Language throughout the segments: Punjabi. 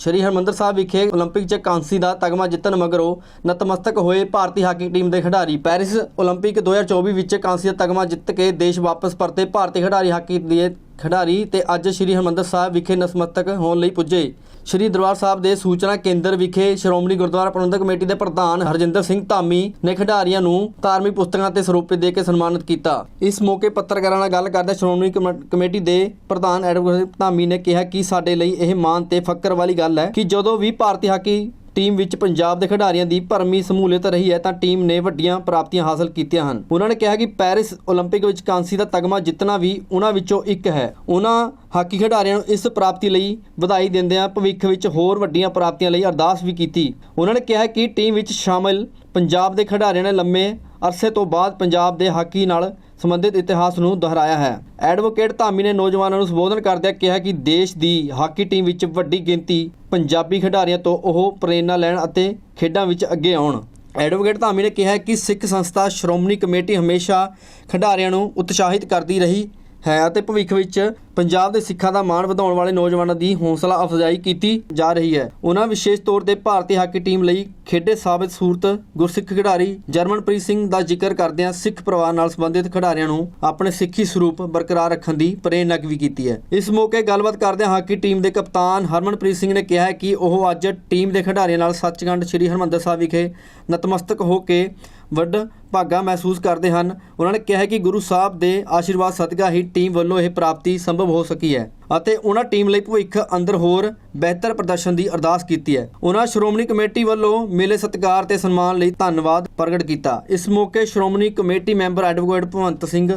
ਸ਼੍ਰੀ ਹਰਮੰਦਰ ਸਾਹਿਬ ਵਿਖੇ 올림픽 'ਚ ਕਾਂਸੀ ਦਾ ਤਗਮਾ ਜਿੱਤਣ ਮਗਰੋਂ ਨਤਮਸਤਕ ਹੋਏ ਭਾਰਤੀ ਹਾਕੀ ਟੀਮ ਦੇ ਖਿਡਾਰੀ ਪੈਰਿਸ 올림픽 2024 ਵਿੱਚ ਕਾਂਸੀ ਦਾ ਤਗਮਾ ਜਿੱਤ ਕੇ ਦੇਸ਼ ਵਾਪਸ ਪਰਤੇ ਭਾਰਤੀ ਖਿਡਾਰੀ ਹਾਕੀ ਦੇ ਖਿਡਾਰੀ ਤੇ ਅੱਜ ਸ਼੍ਰੀ ਹਰਮੰਦਰ ਸਾਹਿਬ ਵਿਖੇ ਨਤਮਸਤਕ ਹੋਣ ਲਈ ਪੁੱਜੇ ਸ਼੍ਰੀ ਦਰਬਾਰ ਸਾਹਿਬ ਦੇ ਸੂਚਨਾ ਕੇਂਦਰ ਵਿਖੇ ਸ਼੍ਰੋਮਣੀ ਗੁਰਦੁਆਰਾ ਪ੍ਰਬੰਧਕ ਕਮੇਟੀ ਦੇ ਪ੍ਰਧਾਨ ਹਰਜਿੰਦਰ ਸਿੰਘ ਧਾਮੀ ਨੇ ਖਿਡਾਰੀਆਂ ਨੂੰ ਧਾਰਮਿਕ ਪੁਸਤਕਾਂ ਤੇ ਸਰੂਪੇ ਦੇ ਕੇ ਸਨਮਾਨਿਤ ਕੀਤਾ। ਇਸ ਮੌਕੇ ਪੱਤਰਕਾਰਾਂ ਨਾਲ ਗੱਲ ਕਰਦੇ ਸ਼੍ਰੋਮਣੀ ਕਮੇ- ਕਮੇਟੀ ਦੇ ਪ੍ਰਧਾਨ ਐਡਵੋਕੇਟ ਧਾਮੀ ਨੇ ਕਿਹਾ ਕਿ ਸਾਡੇ ਲਈ ਇਹ ਮਾਣ ਤੇ ਫਖਰ ਵਾਲੀ ਗੱਲ ਹੈ ਕਿ ਜਦੋਂ ਵੀ ਭਾਰਤੀ ਹਾਕੀ ਟੀਮ ਵਿੱਚ ਪੰਜਾਬ ਦੇ ਖਿਡਾਰੀਆਂ ਦੀ ਭਰਮੀ ਸਮੂਲੀਅਤ ਰਹੀ ਹੈ ਤਾਂ ਟੀਮ ਨੇ ਵੱਡੀਆਂ ਪ੍ਰਾਪਤੀਆਂ ਹਾਸਲ ਕੀਤੀਆਂ ਹਨ ਉਹਨਾਂ ਨੇ ਕਿਹਾ ਕਿ ਪੈਰਿਸ 올림픽 ਵਿੱਚ ਕਾਂਸੀ ਦਾ ਤਗਮਾ ਜਿੱਤਣਾ ਵੀ ਉਹਨਾਂ ਵਿੱਚੋਂ ਇੱਕ ਹੈ ਉਹਨਾਂ ਹਾਕੀ ਖਿਡਾਰੀਆਂ ਨੂੰ ਇਸ ਪ੍ਰਾਪਤੀ ਲਈ ਵਧਾਈ ਦਿੰਦਿਆਂ ਭਵਿੱਖ ਵਿੱਚ ਹੋਰ ਵੱਡੀਆਂ ਪ੍ਰਾਪਤੀਆਂ ਲਈ ਅਰਦਾਸ ਵੀ ਕੀਤੀ ਉਹਨਾਂ ਨੇ ਕਿਹਾ ਕਿ ਟੀਮ ਵਿੱਚ ਸ਼ਾਮਲ ਪੰਜਾਬ ਦੇ ਖਿਡਾਰੀਆਂ ਨੇ ਲੰਮੇ ਅਰਸੇ ਤੋਂ ਬਾਅਦ ਪੰਜਾਬ ਦੇ ਹਾਕੀ ਨਾਲ ਸੰਬੰਧਿਤ ਇਤਿਹਾਸ ਨੂੰ ਦੁਹਰਾਇਆ ਹੈ। ਐਡਵੋਕੇਟ ਧਾਮੀ ਨੇ ਨੌਜਵਾਨਾਂ ਨੂੰ ਸੰਬੋਧਨ ਕਰਦਿਆਂ ਕਿਹਾ ਕਿ ਦੇਸ਼ ਦੀ ਹਾਕੀ ਟੀਮ ਵਿੱਚ ਵੱਡੀ ਗਿਣਤੀ ਪੰਜਾਬੀ ਖਿਡਾਰੀਆਂ ਤੋਂ ਉਹ ਪ੍ਰੇਰਨਾ ਲੈਣ ਅਤੇ ਖੇਡਾਂ ਵਿੱਚ ਅੱਗੇ ਆਉਣ। ਐਡਵੋਕੇਟ ਧਾਮੀ ਨੇ ਕਿਹਾ ਕਿ ਸਿੱਖ ਸੰਸਥਾ ਸ਼੍ਰੋਮਣੀ ਕਮੇਟੀ ਹਮੇਸ਼ਾ ਖਿਡਾਰੀਆਂ ਨੂੰ ਉਤਸ਼ਾਹਿਤ ਕਰਦੀ ਰਹੀ ਹੈ ਅਤੇ ਭਵਿੱਖ ਵਿੱਚ ਪੰਜਾਬ ਦੇ ਸਿੱਖਾਂ ਦਾ ਮਾਣ ਵਧਾਉਣ ਵਾਲੇ ਨੌਜਵਾਨਾਂ ਦੀ ਹੌਸਲਾ ਅਫਜ਼ਾਈ ਕੀਤੀ ਜਾ ਰਹੀ ਹੈ। ਉਹਨਾਂ ਵਿਸ਼ੇਸ਼ ਤੌਰ ਤੇ ਭਾਰਤੀ ਹਾਕੀ ਟੀਮ ਲਈ ਖੇਡੇ ਸਾਬਤ ਸੂਰਤ, ਗੁਰਸਿੱਖ ਖਿਡਾਰੀ ਜਰਮਨਪ੍ਰੀਤ ਸਿੰਘ ਦਾ ਜ਼ਿਕਰ ਕਰਦਿਆਂ ਸਿੱਖ ਪਰਿਵਾਰ ਨਾਲ ਸੰਬੰਧਿਤ ਖਿਡਾਰੀਆਂ ਨੂੰ ਆਪਣੇ ਸਿੱਖੀ ਸਰੂਪ ਬਰਕਰਾਰ ਰੱਖਣ ਦੀ ਪ੍ਰੇਰਨਾ ਵੀ ਕੀਤੀ ਹੈ। ਇਸ ਮੌਕੇ ਗੱਲਬਾਤ ਕਰਦਿਆਂ ਹਾਕੀ ਟੀਮ ਦੇ ਕਪਤਾਨ ਹਰਮਨਪ੍ਰੀਤ ਸਿੰਘ ਨੇ ਕਿਹਾ ਕਿ ਉਹ ਅੱਜ ਟੀਮ ਦੇ ਖਿਡਾਰੀਆਂ ਨਾਲ ਸੱਚਖੰਡ ਸ੍ਰੀ ਹਰਿਮੰਦਰ ਸਾਹਿਬ ਵਿਖੇ ਨਤਮਸਤਕ ਹੋ ਕੇ ਵੱਡ ਭਾਗਾ ਮਹਿਸੂਸ ਕਰਦੇ ਹਨ। ਉਹਨਾਂ ਨੇ ਕਿਹਾ ਕਿ ਗੁਰੂ ਸਾਹਿਬ ਦੇ ਆਸ਼ੀਰਵਾਦ ਸਦਕਾ ਹੀ ਟੀਮ ਵੱਲੋਂ ਇਹ ਪ੍ਰਾਪਤੀ ਸੰਭਵ ਹੋ ਸਕੀ ਹੈ ਅਤੇ ਉਹਨਾਂ ਟੀਮ ਲਈ ਭਵਿੱਖ ਅੰਦਰ ਹੋਰ ਬਿਹਤਰ ਪ੍ਰਦਰਸ਼ਨ ਦੀ ਅਰਦਾਸ ਕੀਤੀ ਹੈ। ਉਹਨਾਂ ਸ਼੍ਰੋਮਣੀ ਕਮੇਟੀ ਵੱਲੋਂ ਮਿਲੇ ਸਤਿਕਾਰ ਤੇ ਸਨਮਾਨ ਲਈ ਧੰਨਵਾਦ ਪ੍ਰਗਟ ਕੀਤਾ। ਇਸ ਮੌਕੇ Shiromani committee member advocate Bhavant Singh,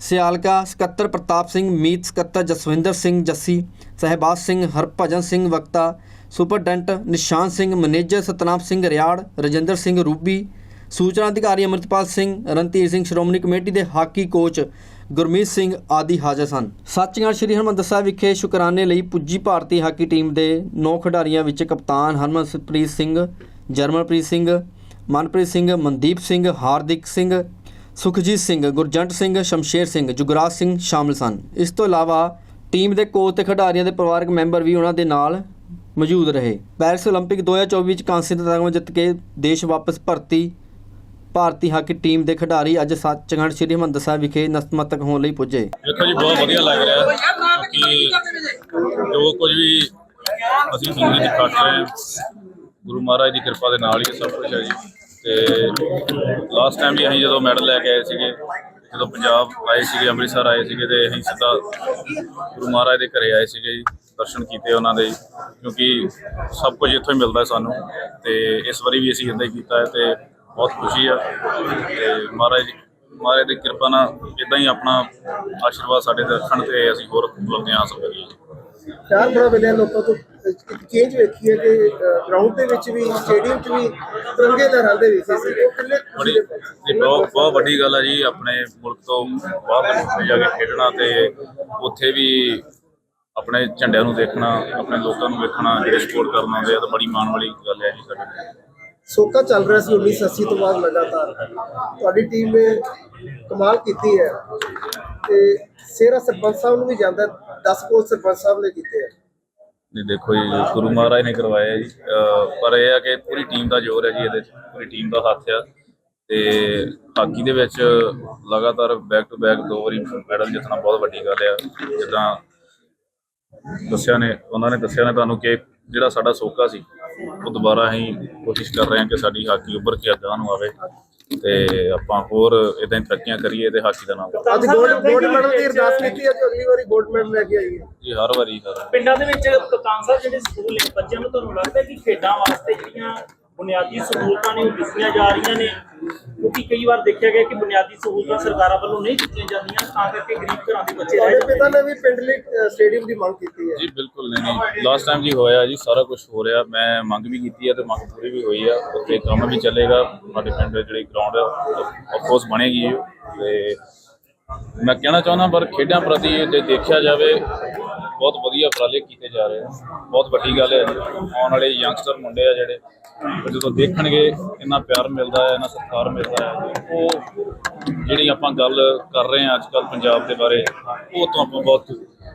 Sialka ਸਕੱਤਰ ਪ੍ਰਤਾਪ ਸਿੰਘ, ਮੀਤ ਸਕੱਤਰ ਜਸਵਿੰਦਰ ਸਿੰਘ ਜੱਸੀ, ਸਹਿਬਾਜ ਸਿੰਘ ਹਰਭਜਨ ਸਿੰਘ ਵਕਤਾ, ਸੁਪਰਡੈਂਟ ਨਿਸ਼ਾਨ ਸਿੰਘ, ਮੈਨੇਜਰ ਸਤਨਾਮ ਸਿੰਘ ਰਿਆੜ, ਰਜਿੰਦਰ ਸਿੰਘ ਰੂਬੀ, ਸੂਚਨਾ ਅਧਿਕਾਰੀ ਅਮਰਤਪਾਲ ਸਿੰਘ, ਰਣਧੀਰ ਸਿੰਘ ਸ਼੍ਰੋਮਣੀ ਕਮੇਟੀ ਦੇ ਹਾਕੀ ਕੋਚ ਗੁਰਮੀਤ ਸਿੰਘ ਆਦਿ ਹਾਜ਼ਰ ਸਨ ਸੱਚਖੰਡ ਸ੍ਰੀ ਹਰਿਮੰਦਰ ਸਾਹਿਬ ਵਿਖੇ ਸ਼ੁਕਰਾਨੇ ਲਈ ਪੁੱਜੀ ਭਾਰਤੀ ਹਾਕੀ ਟੀਮ ਦੇ 9 ਖਿਡਾਰੀਆਂ ਵਿੱਚ ਕਪਤਾਨ ਹਰਮਨਪ੍ਰੀਤ ਸਿੰਘ ਜਰਮਨਪ੍ਰੀਤ ਸਿੰਘ ਮਨਪ੍ਰੀਤ ਸਿੰਘ ਮਨਦੀਪ ਸਿੰਘ ਹਾਰਦਿਕ ਸਿੰਘ ਸੁਖਜੀਤ ਸਿੰਘ ਗੁਰਜੰਟ ਸਿੰਘ ਸ਼ਮਸ਼ੇਰ ਸਿੰਘ ਜੁਗਰਾਜ ਸਿੰਘ ਸ਼ਾਮਲ ਸਨ ਇਸ ਤੋਂ ਇਲਾਵਾ ਟੀਮ ਦੇ ਕੋਚ ਤੇ ਖਿਡਾਰੀਆਂ ਦੇ ਪਰਿਵਾਰਕ ਮੈਂਬਰ ਵੀ ਉਹਨਾਂ ਦੇ ਨਾਲ ਮੌਜੂਦ ਰਹੇ ਪੈਰਿਸ 올림픽 2024 ਵਿੱਚ ਕਾਂਸੇ ਦਾ ਤਗਮਾ ਜਿੱਤ ਕੇ ਦੇਸ਼ ਵਾਪਸ ਭਰਤੀ ਭਾਰਤੀ ਹਾਕੀ ਟੀਮ ਦੇ ਖਿਡਾਰੀ ਅੱਜ ਸੱਚਖੰਡ ਸ੍ਰੀ ਹਰਿਮੰਦਰ ਸਾਹਿਬ ਵਿਖੇ ਨਤਮਸਤਕ ਹੋਣ ਲਈ ਪੁੱਜੇ। ਦੇਖੋ ਜੀ, ਬਹੁਤ ਵਧੀਆ ਲੱਗ ਰਿਹਾ ਹੈ ਕਿ ਜੋ ਕੁਝ ਵੀ ਅਸੀਂ ਜ਼ਿੰਦਗੀ 'ਚ ਕੱਟ ਰਹੇ ਗੁਰੂ ਮਹਾਰਾਜ ਦੀ ਕਿਰਪਾ ਦੇ ਨਾਲ ਹੀ ਸਭ ਕੁਝ ਹੈ ਜੀ। ਤੇ ਲਾਸਟ ਟਾਈਮ ਵੀ ਅਸੀਂ ਜਦੋਂ ਮੈਡਲ ਲੈ ਕੇ ਆਏ ਸੀਗੇ, ਜਦੋਂ ਪੰਜਾਬ ਆਏ ਸੀਗੇ, ਅੰਮ੍ਰਿਤਸਰ ਆਏ ਸੀਗੇ, ਤੇ ਅਸੀਂ ਸਿੱਧਾ ਗੁਰੂ ਮਹਾਰਾਜ ਦੇ ਘਰੇ ਆਏ ਸੀਗੇ ਜੀ, ਦਰਸ਼ਨ ਕੀਤੇ ਉਹਨਾਂ ਦੇ ਕਿਉਂਕਿ ਸਭ ਕੁਝ ਇੱਥੋਂ ਹੀ ਮਿਲਦਾ ਸਾਨੂੰ ਤੇ ਇਸ ਵਾਰੀ ਵੀ ਅਸੀਂ ਇੱਦਾਂ ਹੀ ਕੀਤਾ ਹੈ ਤੇ ਬਹੁਤ ਖੁਸ਼ੀ ਆ। ਤੇ ਮਹਾਰਾਜ ਮਹਾਰਾਜ ਦੀ ਕਿਰਪਾ ਨਾਲ ਇਦਾਂ ਹੀ ਆਪਣਾ ਆਸ਼ੀਰਵਾਦ ਸਾਡੇ ਤੇ ਰੱਖਣ ਤੇ ਅਸੀਂ ਹੋਰ ਉਪਲਬਧੀਆਂ ਹਾਸਲ ਕਰੀਏ। ਚਾਰ ਬੜਾ ਵੇਲੇ ਲੋਕਾਂ ਤੋਂ। ਇੱਕ ਚੇਂਜ ਵੇਖੀ ਹੈ ਕਿ ਗਰਾਊਂਡ ਦੇ ਵਿੱਚ ਵੀ ਸਟੇਡੀਅਮ 'ਚ ਵੀ ਤਿਰੰਗੇ ਲਹਿਰਾਉਂਦੇ ਵੀ ਸੀ। ਉਹ ਕਿੰਨੇ ਬੜੀ ਇਹ ਬਹੁਤ ਬਹੁਤ ਵੱਡੀ ਗੱਲ ਹੈ ਜੀ। ਆਪਣੇ ਮੁਲਕ ਤੋਂ ਬਾਹਰ ਜਾ ਕੇ ਖੇਡਣਾ ਤੇ ਉੱਥੇ ਵੀ ਆਪਣੇ ਝੰਡਿਆਂ ਨੂੰ ਦੇਖਣਾ ਆਪਣੇ ਲੋਕਾਂ ਨੂੰ ਵੇਖਣਾ ਜਿਹੜੇ ਸਪੋਰਟ ਕਰਨ ਆਉਂਦੇ ਆ ਤਾਂ ਬੜੀ ਮਾਣ ਵਾਲੀ ਗੱਲ ਹੈ ਜੀ ਸਾਡੇ ਲਈ ਸੋਕਾ ਚੱਲ ਰਿਹਾ ਸੀ 1980 ਤੋਂ ਬਾਅਦ ਲਗਾਤਾਰ। ਤੁਹਾਡੀ ਟੀਮ ਨੇ ਕਮਾਲ ਕੀਤੀ ਹੈ। ਤੇ ਸੇਰਾ ਸਰਪੰਚ ਸਾਹਿਬ ਨੂੰ ਵੀ ਜਾਂਦਾ 10 ਕੋਲ ਸਰਪੰਚ ਸਾਹਿਬ ਨੇ ਕੀਤੇ ਆ। ਨਹੀਂ, ਦੇਖੋ ਜੀ, ਗੁਰੂ ਮਹਾਰਾਜ ਨੇ ਕਰਵਾਇਆ ਜੀ। ਅਹ ਪਰ ਇਹ ਆ ਕਿ ਪੂਰੀ ਟੀਮ ਦਾ ਜ਼ੋਰ ਹੈ ਜੀ ਇਹਦੇ 'ਚ, ਪੂਰੀ ਟੀਮ ਦਾ ਹੱਥ ਆ। ਤੇ ਹਾਕੀ ਦੇ ਵਿੱਚ ਲਗਾਤਾਰ ਬੈਕ ਟੂ ਬੈਕ ਦੋ ਵਾਰੀ ਮੈਡਲ ਜਿੱਤਣਾ ਬਹੁਤ ਵੱਡੀ ਗੱਲ ਆ। ਜਿੱਦਾਂ ਦੱਸਿਆ ਨੇ, ਉਹਨਾਂ ਨੇ ਦੱਸਿਆ ਨੇ ਤੁਹਾਨੂੰ ਕਿ ਜਿਹੜਾ ਸਾਡਾ ਸੋਕਾ ਸੀ ਉਹ ਦੁਬਾਰਾ ਅਸੀਂ ਕੋਸ਼ਿਸ਼ ਕਰ ਰਹੇ ਹਾਂ ਕਿ ਸਾਡੀ ਹਾਕੀ ਉੱਭਰ ਕੇ ਅੱਗੇ ਨੂੰ ਆਵੇ ਤੇ ਆਪਾਂ ਹੋਰ ਇਦਾਂ ਹੀ ਤਰੱਕੀਆਂ ਕਰੀਏ ਤੇ ਹਾਕੀ ਦਾ ਨਾਮ ਅੱਜ ਗੋਲਡ ਗੋਲਡ ਮੈਡਲ ਦੀ ਅਰਦਾਸ ਕੀਤੀ ਹੈ ਕਿ ਅਗਲੀ ਵਾਰੀ ਗੋਲਡ ਮੈਡਲ ਲੈ ਕੇ ਆਈਏ ਜੀ ਹਰ ਵਾਰੀ ਹਰ ਪਿੰਡਾਂ ਦੇ ਵਿੱਚ ਕਪਤਾਨ ਸਾਹਿਬ ਜਿਹੜੇ ਸਕੂਲ ਨੇ ਬੱਚਿਆਂ ਨੂੰ ਤੁਹਾਨੂੰ ਲੱਗਦਾ ਹੈ ਕਿ ਖੇਡਾਂ ਵਾਸਤੇ ਜਿਹੜੀਆਂ ਬੁਨਿਆਦੀ ਸਹੂਲਤਾਂ ਨੇ ਉਹ ਦਿੱਤੀਆਂ ਜਾ ਰਹੀਆਂ ਨੇ। ਕਿਉਂਕਿ ਕਈ ਵਾਰ ਦੇਖਿਆ ਗਿਆ ਕਿ ਬੁਨਿਆਦੀ ਸਹੂਲਤਾਂ ਸਰਕਾਰਾਂ ਵੱਲੋਂ ਨਹੀਂ ਦਿੱਤੀਆਂ ਜਾਂਦੀਆਂ ਤਾਂ ਕਰਕੇ ਗਰੀਬ ਘਰਾਂ ਦੇ ਬੱਚੇ ਰਹਿ ਤੁਹਾਡੇ ਪਿਤਾ ਨੇ। ਵੀ ਪਿੰਡ ਲਈ ਸਟੇਡੀਅਮ ਦੀ ਮੰਗ ਕੀਤੀ ਹੈ। ਜੀ ਬਿਲਕੁਲ ਨਹੀਂ। ਨਹੀਂ ਲਾਸਟ ਟਾਈਮ ਜੀ ਹੋਇਆ ਜੀ ਸਾਰਾ ਕੁਝ ਹੋ ਰਿਹਾ। ਮੈਂ ਮੰਗ ਵੀ ਕੀਤੀ ਹੈ ਤੇ ਮੰਗ ਪੂਰੀ ਵੀ ਹੋਈ ਆ ਉੱਥੇ ਕੰਮ ਵੀ ਚੱਲੇਗਾ। ਸਾਡੇ ਪਿੰਡ ਦੇ ਜਿਹੜੀ ਗਰਾਊਂਡ ਆਫ ਕੋਰਸ ਬਣੇਗੀ। ਤੇ ਮੈਂ ਕਹਿਣਾ ਚਾਹੁੰਦਾ ਪਰ ਖੇਡਾਂ ਪ੍ਰਤੀ ਜੇ ਦੇਖਿਆ ਜਾਵੇ ਬਹੁਤ ਵਧੀਆ ਉਪਰਾਲੇ ਕੀਤੇ ਜਾ ਰਹੇ ਆ। ਬਹੁਤ ਵੱਡੀ ਗੱਲ ਹੈ ਆਉਣ ਵਾਲੇ ਯੰਗਸਟਰ ਮੁੰਡੇ ਆ ਜਿਹੜੇ ਜਦੋਂ ਦੇਖਣਗੇ ਇੰਨਾ ਪਿਆਰ ਮਿਲਦਾ ਹੈ ਇੰਨਾ ਸਤਿਕਾਰ ਮਿਲਦਾ ਹੈ ਉਹ ਜਿਹੜੀ ਆਪਾਂ ਗੱਲ ਕਰ ਰਹੇ ਹਾਂ ਅੱਜ ਕੱਲ ਪੰਜਾਬ ਦੇ ਬਾਰੇ ਉਹ ਤੋਂ ਆਪਾਂ ਬਹੁਤ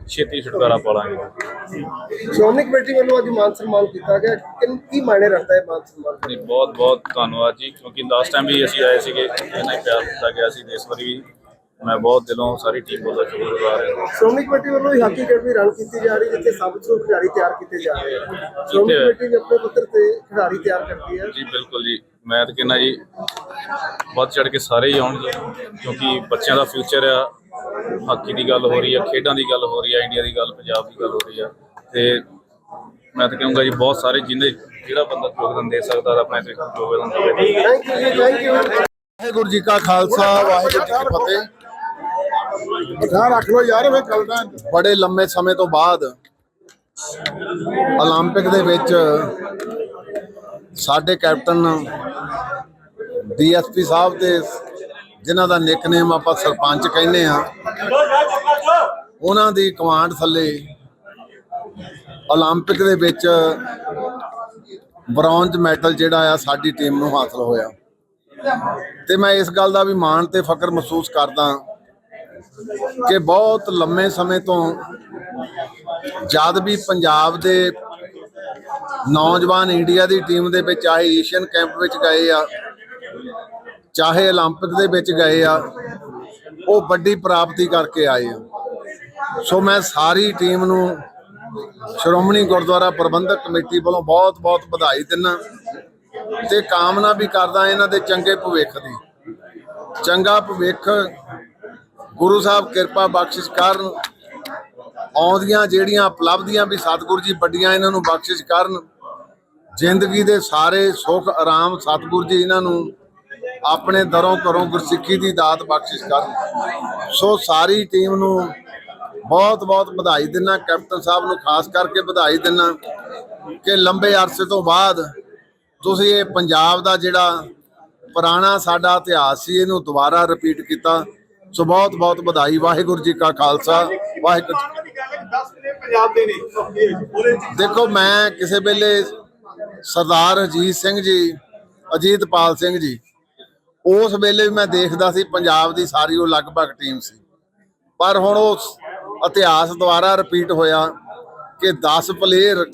ਛੇਤੀ ਛੁਟਕਾਰਾ ਪਾ ਲਾਂਗੇ ਸ਼੍ਰੋਮਣੀ ਕਮੇਟੀ ਵੱਲੋਂ ਅੱਜ ਮਾਨ ਸਨਮਾਨ ਕੀਤਾ ਗਿਆ। ਕਿੰਨ- ਕੀ ਮਾਇਨੇ ਰੱਖਦਾ ਹੈ ਮਾਨ ਸਨਮਾਨ ਨਹੀਂ ਬਹੁਤ ਬਹੁਤ ਧੰਨਵਾਦ ਜੀ ਕਿਉਂਕਿ ਲਾਸਟ ਟਾਈਮ ਵੀ ਅਸੀਂ ਆਏ ਸੀਗੇ ਇਹਨਾਂ ਹੀ ਪਿਆਰ ਦਿੱਤਾ ਗਿਆ ਸੀ ਇਸ ਵਾਰੀ ਵੀ ਮੈਂ ਬਹੁਤ ਦਿਲੋਂ ਸਾਰੀ ਟੀਮ ਵੱਲੋਂ ਸ਼ੁਕਰਗੁਜ਼ਾਰ ਹਾਂ। ਸ਼੍ਰੋਮਣੀ ਕਮੇਟੀ ਵੱਲੋਂ ਹੀ ਹਾਕੀ ਅਕੈਡਮੀ ਰਨ ਕੀਤੀ ਜਾ ਰਹੀ ਜਿੱਥੇ ਸਭ ਤੋਂ ਖਿਡਾਰੀ ਤਿਆਰ ਕੀਤੇ ਜਾ ਰਹੇ ਹਨ। ਸ਼੍ਰੋਮਣੀ। ਕਮੇਟੀ ਵੀ ਆਪਣੇ ਪੱਧਰ ਤੇ ਖਿਡਾਰੀ ਤਿਆਰ ਕਰਦੀ ਹੈ। ਜੀ ਬਿਲਕੁਲ ਜੀ। ਮੈਂ ਤਾਂ ਕਹਿੰਦਾ ਜੀ ਵੱਧ ਚੜ ਕੇ ਸਾਰੇ ਹੀ ਆਉਣਗੇ ਕਿਉਂਕਿ ਬੱਚਿਆਂ ਦਾ ਫਿਊਚਰ ਆ। ਹਾਕੀ ਦੀ ਗੱਲ ਹੋ ਰਹੀ ਆ ਖੇਡਾਂ ਦੀ ਗੱਲ ਹੋ ਰਹੀ ਆ ਇੰਡੀਆ ਦੀ ਗੱਲ ਪੰਜਾਬ ਦੀ ਗੱਲ ਹੋ ਰਹੀ ਆ। ਤੇ ਮੈਂ ਤਾਂ ਕਹੂੰਗਾ ਜੀ ਬਹੁਤ ਸਾਰੇ ਜਿੰਨੇ ਜਿਹੜਾ ਬੰਦਾ ਯੋਗਦਾਨ ਦੇ ਸਕਦਾ ਆਪਣੇ ਤੇ ਯੋਗਦਾਨ ਦੇਵੇ ਥੈਂਕ ਯੂ ਜੀ ਥੈਂਕ ਯੂ ਵਾਹਿਗੁਰੂ ਜੀ ਕਾ ਖਾਲਸਾ ਵਾਹਿਗੁਰੂ ਜੀ ਕੀ ਫਤਿਹ। ਬਠਾ ਰੱਖ ਲੋ ਯਾਰ ਵੇ ਚੱਲਦਾ ਬੜੇ ਲੰਮੇ ਸਮੇਂ ਤੋਂ ਬਾਅਦ 올림픽 ਦੇ ਵਿੱਚ ਸਾਡੇ ਕੈਪਟਨ ਡੀਐਸਪੀ ਸਾਹਿਬ ਤੇ ਜਿਨ੍ਹਾਂ ਦਾ ਨਿਕਨੇਮ ਆਪਾਂ ਸਰਪੰਚ ਕਹਿੰਦੇ ਆ ਉਹਨਾਂ ਦੀ ਕਮਾਂਡ ਥੱਲੇ 올림픽 ਦੇ ਵਿੱਚ ਬ੍ਰੌਂਜ਼ ਮੈਡਲ ਜਿਹੜਾ ਆ ਸਾਡੀ ਟੀਮ ਨੂੰ ਹਾਸਲ ਹੋਇਆ ਤੇ ਮੈਂ ਇਸ ਗੱਲ ਦਾ ਵੀ ਮਾਣ ਤੇ ਫਖਰ ਮਹਿਸੂਸ ਕਰਦਾ ਕਿ ਬਹੁਤ ਲੰਮੇ ਸਮੇਂ ਤੋਂ ਜਦ ਵੀ ਪੰਜਾਬ ਦੇ ਨੌਜਵਾਨ ਇੰਡੀਆ ਦੀ ਟੀਮ ਦੇ ਵਿੱਚ ਆਏ ਏਸ਼ੀਅਨ ਕੈਂਪ ਵਿੱਚ ਗਏ ਆ ਚਾਹੇ 올림픽 ਦੇ ਵਿੱਚ ਗਏ ਆ ਉਹ ਵੱਡੀ ਪ੍ਰਾਪਤੀ ਕਰਕੇ ਆਏ ਆ ਸੋ ਮੈਂ ਸਾਰੀ ਟੀਮ ਨੂੰ ਸ਼੍ਰੋਮਣੀ ਗੁਰਦੁਆਰਾ ਪ੍ਰਬੰਧਕ ਕਮੇਟੀ ਵੱਲੋਂ ਬਹੁਤ-ਬਹੁਤ ਵਧਾਈ ਦਿੰਦਾ ਤੇ ਕਾਮਨਾ ਵੀ ਕਰਦਾ ਇਹਨਾਂ ਦੇ ਚੰਗੇ ਭਵਿੱਖ ਦੀ ਚੰਗਾ ਭਵਿੱਖ ਗੁਰੂ ਸਾਹਿਬ ਕਿਰਪਾ ਬਖਸ਼ਿਸ਼ ਕਰਨ, ਆਉਂਦੀਆਂ ਜਿਹੜੀਆਂ ਉਪਲਬਧੀਆਂ ਵੀ ਸਤਿਗੁਰੂ ਜੀ ਵੱਡੀਆਂ ਇਹਨਾਂ ਨੂੰ ਬਖਸ਼ਿਸ਼ ਕਰਨ, ਜ਼ਿੰਦਗੀ ਦੇ ਸਾਰੇ ਸੁੱਖ ਆਰਾਮ ਸਤਿਗੁਰੂ ਜੀ ਇਹਨਾਂ ਨੂੰ ਆਪਣੇ ਦਰੋਂ ਘਰੋਂ ਗੁਰਸਿੱਖੀ ਦੀ ਦਾਤ ਬਖਸ਼ਿਸ਼ ਕਰਨ। ਸੋ ਸਾਰੀ ਟੀਮ ਨੂੰ ਬਹੁਤ ਬਹੁਤ ਵਧਾਈ ਦਿੰਦਾ ਕੈਪਟਨ ਸਾਹਿਬ ਨੂੰ ਖਾਸ ਕਰਕੇ ਵਧਾਈ ਦਿੰਦਾ ਕਿ ਲੰਬੇ ਅਰਸੇ ਤੋਂ ਬਾਅਦ ਤੁਸੀਂ ਇਹ ਪੰਜਾਬ ਦਾ ਜਿਹੜਾ ਪੁਰਾਣਾ ਸਾਡਾ ਇਤਿਹਾਸ ਸੀ, ਇਹਨੂੰ ਦੁਬਾਰਾ ਰਿਪੀਟ ਕੀਤਾ। ਸੋ ਬਹੁਤ ਬਹੁਤ ਵਧਾਈ ਵਾਹਿਗੁਰੂ ਜੀ ਕਾ ਖਾਲਸਾ ਵਾਹਿਗੁਰੂ ਜੀ ਦੇਖੋ ਮੈਂ ਕਿਸੇ ਵੇਲੇ ਸਰਦਾਰ ਅਜੀਤ ਸਿੰਘ ਜੀ ਅਜੀਤਪਾਲ ਸਿੰਘ ਜੀ ਉਸ ਵੇਲੇ ਵੀ ਮੈਂ ਦੇਖਦਾ ਸੀ ਪੰਜਾਬ ਦੀ ਸਾਰੀ ਉਹ ਲਗਭਗ ਟੀਮ ਸੀ। ਪਰ ਹੁਣ ਉਹ ਇਤਿਹਾਸ ਦੁਬਾਰਾ ਰਿਪੀਟ ਹੋਇਆ ਕਿ 10 ਪਲੇਅਰ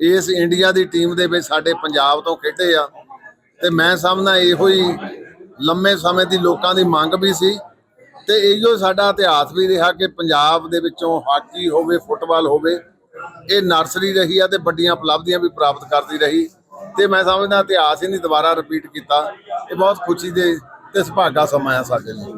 ਇਸ ਇੰਡੀਆ ਦੀ ਟੀਮ ਦੇ ਵਿੱਚ ਸਾਡੇ ਪੰਜਾਬ ਤੋਂ ਖੇਡੇ ਆ। ਤੇ ਮੈਂ ਸਮਝਦਾ ਇਹੋ ਹੀ ਲੰਮੇ ਸਮੇਂ ਦੀ ਲੋਕਾਂ ਦੀ ਮੰਗ ਵੀ ਸੀ ਤੇ ਇਹੋ ਸਾਡਾ ਇਤਿਹਾਸ ਵੀ ਰਿਹਾ ਕਿ ਪੰਜਾਬ ਦੇ ਵਿੱਚੋਂ ਹਾਕੀ ਹੋਵੇ, ਫੁੱਟਬਾਲ ਹੋਵੇ, ਇਹ ਨਰਸਰੀ ਰਹੀ ਆ ਤੇ ਵੱਡੀਆਂ ਉਪਲਬਧੀਆਂ ਵੀ ਪ੍ਰਾਪਤ ਕਰਦੀ ਰਹੀ। ਤੇ ਮੈਂ ਸਮਝਦਾ ਇਤਿਹਾਸ ਹੀ ਨਹੀਂ ਦੁਬਾਰਾ ਰਿਪੀਟ ਕੀਤਾ। ਇਹ ਬਹੁਤ ਖੁਸ਼ੀ ਦੇ ਤੇ ਸੁਭਾਗਾ ਸਮਾਂ ਆ ਸਾਡੇ ਲਈ।